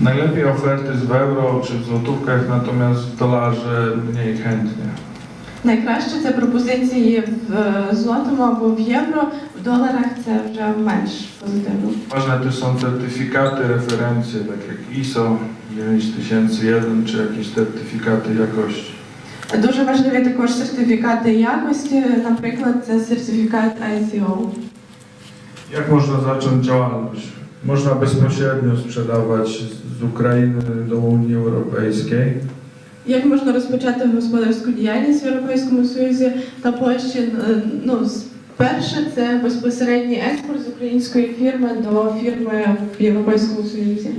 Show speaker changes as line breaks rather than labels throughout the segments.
Najlepiej oferty z w euro czy w złotówkach, natomiast w dolarze mniej chętnie.
Найкраще це пропозиції в е, злотому або в євро, в доларах це вже менш позитивно.
Ważne też są certyfikaty, referencje, tak jak ISO 9001 czy jakieś certyfikaty jakości.
Дуже важливі також сертифікати якості, наприклад, це сертифікат ICO.
Jak można zacząć działalność? Można bezpośrednio sprzedawać z України do Unii Europejskiej.
Як можна розпочати господарську діяльність в Європейському Союзі та Польщі? Е, Ну, з- перше це безпосередній експорт з української фірми до фірми в Європейському Союзі.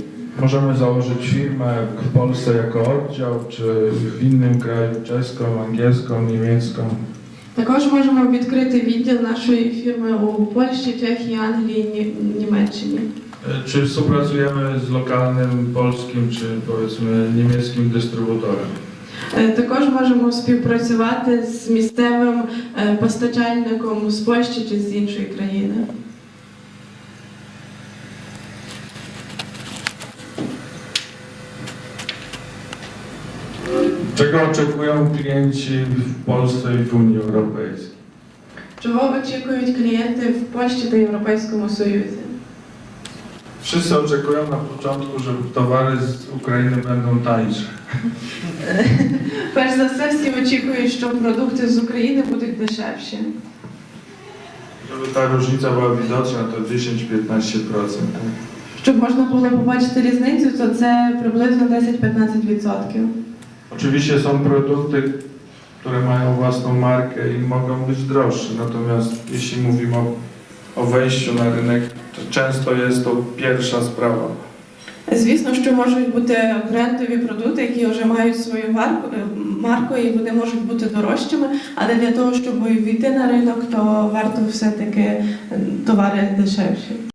Możemy założyć firmę w Polsce jako oddział, czy w innym kraju, czeską, angielską, niemiecką.
Також можемо відкрити відділ нашої фірми у Польщі, Чехії, Англії, Ні- Німеччині.
E, Czy współpracujemy z lokalnym polskim, czy powiedzmy niemieckim dystrybutorem?
Е, Також можемо співпрацювати з місцевим е, постачальником з Польщі чи з іншої країни.
Czego oczekują klienci w Polsce i w Unii Europejskiej?
Чого очікують клієнти в Польщі та Європейському Союзі?
Wszyscy oczekują na początku, że towary z Ukrainy będą tańsze.
Перш за все, всі очікують, що продукти з України будуть дешевші.
Żeby ta różnica była widoczna, to 10-15%.
Щоб можна було побачити різницю, то це приблизно 10-15%.
Oczywiście są produkty, które mają własną markę i mogą być droższe, natomiast jeśli mówimy o, o wejściu na rynek, często jest to pierwsza sprawa.
Звісно, що можуть бути брендові продукти, які вже мають свою е, марку і вони можуть бути дорожчими, але для того, щоб війти на ринок, то варто все-таки е, товари дешевші.